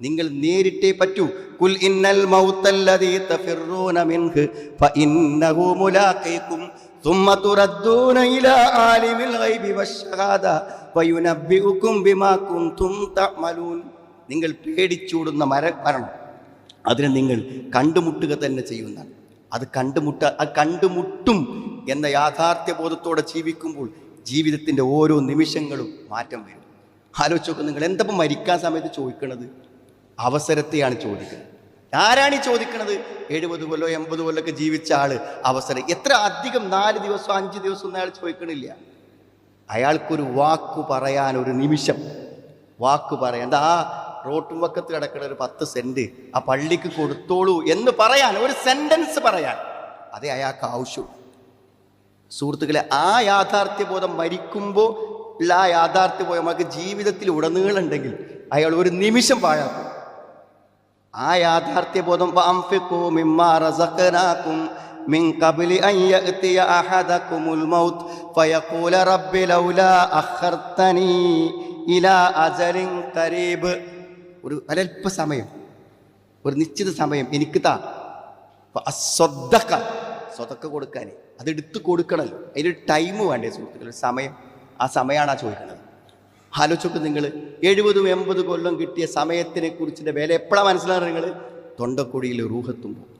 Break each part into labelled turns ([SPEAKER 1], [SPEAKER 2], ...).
[SPEAKER 1] നിങ്ങൾ നേരിട്ടേ പറ്റൂ കുൽ ഇന്നൽ മൗത്തല്ലദീ തഫിറൂന മിൻഹു ഫഇന്നഹു മുലാഖീകും ثم تردون إلى عالم الغيب والشهادة فينبئكم بما كنتم تعملون നിങ്ങൾ പേടിച്ചൂടുന്ന മര മരണം അതിനെ നിങ്ങൾ കണ്ടുമുട്ടുക തന്നെ ചെയ്യുന്നതാണ് അത് കണ്ടുമുട്ട അത് കണ്ടുമുട്ടും എന്ന യാഥാർത്ഥ്യ ബോധത്തോടെ ജീവിക്കുമ്പോൾ ജീവിതത്തിൻ്റെ ഓരോ നിമിഷങ്ങളും മാറ്റം വരും ആലോചിച്ച് നോക്കുക നിങ്ങൾ എന്തപ്പം മരിക്കാൻ സമയത്ത് ചോദിക്കണത് അവസരത്തെയാണ് ചോദിക്കുന്നത്. ആരാണ് ഈ ചോദിക്കുന്നത് എഴുപത് കൊല്ലോ എൺപത് കൊല്ലൊക്കെ ജീവിച്ച ആൾ അവസരം. എത്ര അധികം? നാല് ദിവസം അഞ്ച് ദിവസം ഒന്നും അയാൾ ചോദിക്കണില്ല. അയാൾക്കൊരു വാക്ക് പറയാൻ ഒരു നിമിഷം. വാക്ക് പറയാൻ. എന്താ? ആ റോട്ടും വക്കത്ത് കിടക്കുന്ന ഒരു പത്ത് സെന്റ് ആ പള്ളിക്ക് കൊടുത്തോളൂ എന്ന് പറയാൻ. ഒരു സെന്റൻസ് പറയാൻ. അതേ അയാൾക്ക് ആവശ്യം സുഹൃത്തുക്കളെ ആ യാഥാർത്ഥ്യബോധം മരിക്കുമ്പോൾ ഉള്ള ആ യാഥാർത്ഥ്യബോധം നമുക്ക് ജീവിതത്തിൽ ഉടനീളുണ്ടെങ്കിൽ അയാൾ ഒരു നിമിഷം പാഴാക്കും. ആ യാഥാർത്ഥ്യബോധം ബോധം ഒരു സമയം ഒരു നിശ്ചിത സമയം എനിക്ക് താ. സ്വതക്ക കൊടുക്കാൻ അതെടുത്ത് കൊടുക്കണല്ലോ. അതിനൊരു ടൈം വേണ്ടേ സുഹൃത്തുക്കൾ സമയം. ആ സമയമാണ് ആ ചോദിക്കുന്നത്. ആലോചിച്ചൊക്കെ നിങ്ങൾ എഴുപതും എൺപത് കൊല്ലം കിട്ടിയ സമയത്തിനെ കുറിച്ചിന്റെ വില എപ്പോഴാണ് മനസ്സിലാകുന്നത് നിങ്ങൾ തൊണ്ടക്കുടിയിൽ റൂഹത്തുമ്പോൾ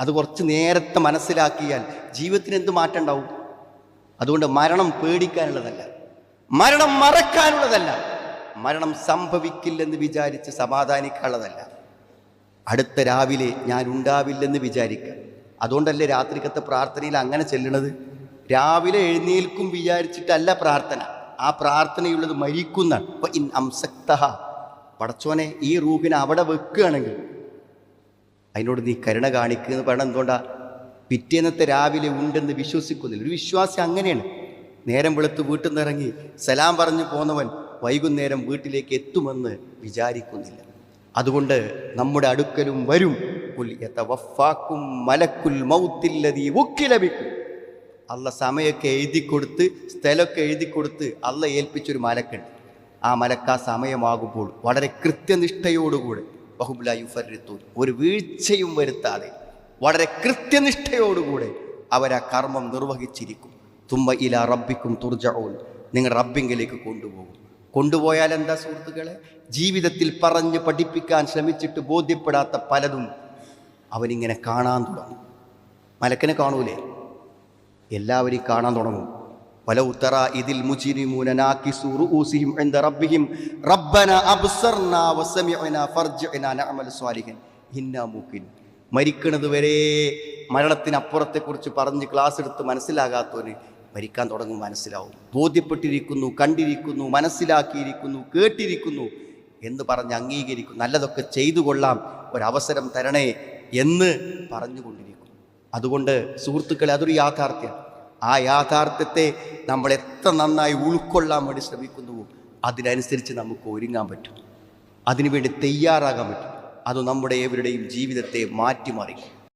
[SPEAKER 1] അത് കുറച്ച് നേരത്തെ മനസ്സിലാക്കിയാൽ ജീവിതത്തിന് എന്ത് മാറ്റം ഉണ്ടാവും? അതുകൊണ്ട് മരണം പേടിക്കാനുള്ളതല്ല. മരണം മറക്കാനുള്ളതല്ല. മരണം സംഭവിക്കില്ലെന്ന് വിചാരിച്ച് സമാധാനിക്കാനുള്ളതല്ല. അടുത്ത രാവിലെ ഞാൻ ഉണ്ടാവില്ലെന്ന് വിചാരിക്കുക. അതുകൊണ്ടല്ലേ രാത്രിക്കത്തെ പ്രാർത്ഥനയിൽ അങ്ങനെ ചെല്ലണത്? രാവിലെ എഴുന്നേൽക്കും വിചാരിച്ചിട്ടല്ല പ്രാർത്ഥന. ആ പ്രാർത്ഥനയുള്ളത് മരിക്കുന്ന അപ്പൊ ഇൻ അംസക്തഹ പടച്ചോനെ ഈ റൂഹിനെ അവിടെ വെക്കുകയാണെങ്കിൽ അതിനോട് നീ കരുണ കാണിക്കുക എന്ന് പറയണം എന്തുകൊണ്ടാ? പിറ്റേന്നത്തെ രാവിലെ ഉണ്ടെന്ന് വിശ്വസിക്കുന്നില്ല. ഒരു വിശ്വാസി അങ്ങനെയാണ്. നേരം വെളുത്ത് വീട്ടിൽ നിന്ന് ഇറങ്ങി സലാം പറഞ്ഞു പോന്നവൻ വൈകുന്നേരം വീട്ടിലേക്ക് എത്തുമെന്ന് വിചാരിക്കുന്നില്ല. അതുകൊണ്ട് നമ്മുടെ അടുക്കലും വരും. മലക്കുൽ മൗത്തില്ലതീ ഉക്കിലബിക്കും അല്ല സമയമൊക്കെ എഴുതി കൊടുത്ത് സ്ഥലമൊക്കെ എഴുതി കൊടുത്ത് അല്ല ഏൽപ്പിച്ചൊരു മലക്കുണ്ട്. ആ മലക്ക് ആ സമയമാകുമ്പോൾ വളരെ കൃത്യനിഷ്ഠയോടുകൂടെ ബഹുബുലായുഫരിത്തു ഒരു വീഴ്ചയും വരുത്താതെ വളരെ കൃത്യനിഷ്ഠയോടുകൂടെ അവർ ആ കർമ്മം നിർവഹിച്ചിരിക്കും. തുമ്പ ഇല റബ്ബിക്കും തുർജഊൻ. നിങ്ങൾ റബ്ബിങ്കിലേക്ക് കൊണ്ടുപോകും. കൊണ്ടുപോയാൽ എന്താ സുഹൃത്തുക്കളെ? ജീവിതത്തിൽ പറഞ്ഞ് പഠിപ്പിക്കാൻ ശ്രമിച്ചിട്ട് ബോധ്യപ്പെടാത്ത പലതും അവനിങ്ങനെ കാണാൻ തുടങ്ങും. മലക്കനെ കാണൂലേ? എല്ലാവരും കാണാൻ തുടങ്ങും. പല ഉത്തറ ഇതിൽ വരെ മരണത്തിനപ്പുറത്തെക്കുറിച്ച് പറഞ്ഞ് ക്ലാസ് എടുത്ത് മനസ്സിലാകാത്തവന് മരിക്കാൻ തുടങ്ങും മനസ്സിലാവും. ബോധ്യപ്പെട്ടിരിക്കുന്നു കണ്ടിരിക്കുന്നു മനസ്സിലാക്കിയിരിക്കുന്നു കേട്ടിരിക്കുന്നു എന്ന് പറഞ്ഞ് അംഗീകരിക്കും. നല്ലതൊക്കെ ചെയ്തു കൊള്ളാം. ഒരവസരം തരണേ എന്ന് പറഞ്ഞുകൊണ്ടിരിക്കും. അതുകൊണ്ട് സുഹൃത്തുക്കളെ അതൊരു യാഥാർത്ഥ്യം. ആ യാഥാർത്ഥ്യത്തെ നമ്മൾ എത്ര നന്നായി ഉൾക്കൊള്ളാൻ വേണ്ടി ശ്രമിക്കുന്നുവോ അതിനനുസരിച്ച് നമുക്ക് ഒരുങ്ങാൻ പറ്റും. അതിനുവേണ്ടി തയ്യാറാകാൻ പറ്റും. അത് നമ്മുടെ ഏവരുടെയും ജീവിതത്തെ മാറ്റിമറിക്കും.